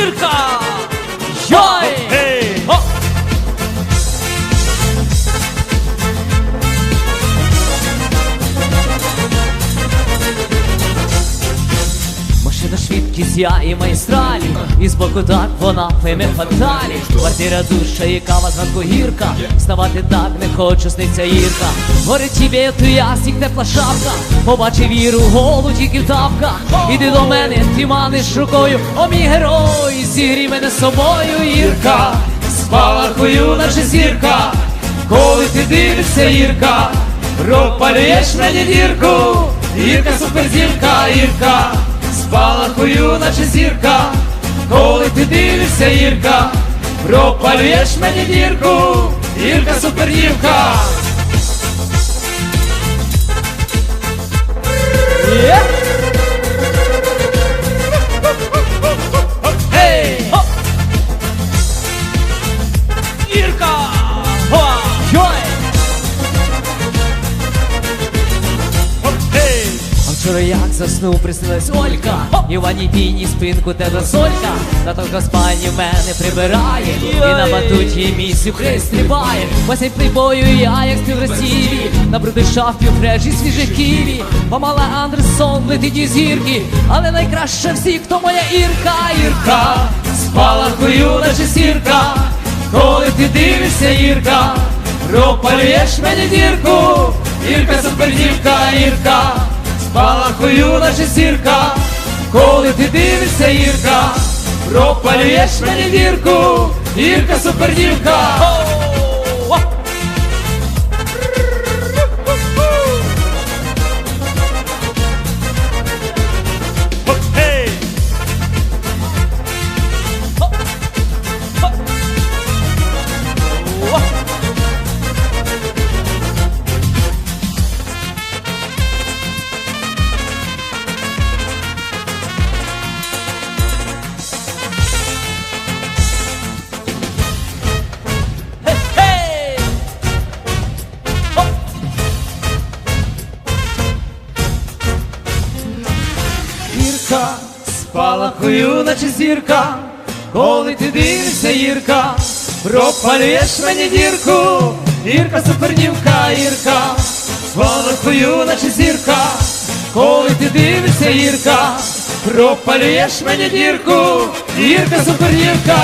Circa! Я і майстралі, і збоку так вона феме фаталі. Квартира душа і кава зранку гірка. Вставати так не хочу, сниться Ірка. Горить тебе tu ясік, тепла шапка. Побачив віру голу тільки в тапках. Іди до мене, ти маниш рукою. О мій герой, зігрій мене собою, Ірка. Спалахую, наче зірка. Коли ти дивишся, Ірка, пропалюєш мені дірку, Ірка суперзірка, Ірка, спалахую, наче зірка, коли ти дивишся, Ірка, пропалюєш мені дірку, Ірка супердівка. Заснув, приснилась Олька І в ванній піні спинку тебе солька Та тонко спальні в мене прибирає І на батуті місцю пристрибає Осень плейбою я, як співросіві На бруди шафі фреші свіже ківі. Помала Андерсон летить із гірки. Але найкраще всіх, хто моя Ірка. Ірка, спалахую, наче сірка. Коли ти дивишся, Ірка Пропалюєш мені дірку, Ірка супердівка, Ірка, спалахую, наче зірка, коли ти дивишся, Ірка, пропалюєш мені дірку, Ірка супердівка. Ірка, спалахую, наче зірка, коли ти дивишся, Ірка, пропалюєш мені дірку, Ірка супернівка, Ірка, спалахую, наче зірка, коли ти дивишся, Ірка, пропалюєш мені дірку, Ірка супернівка.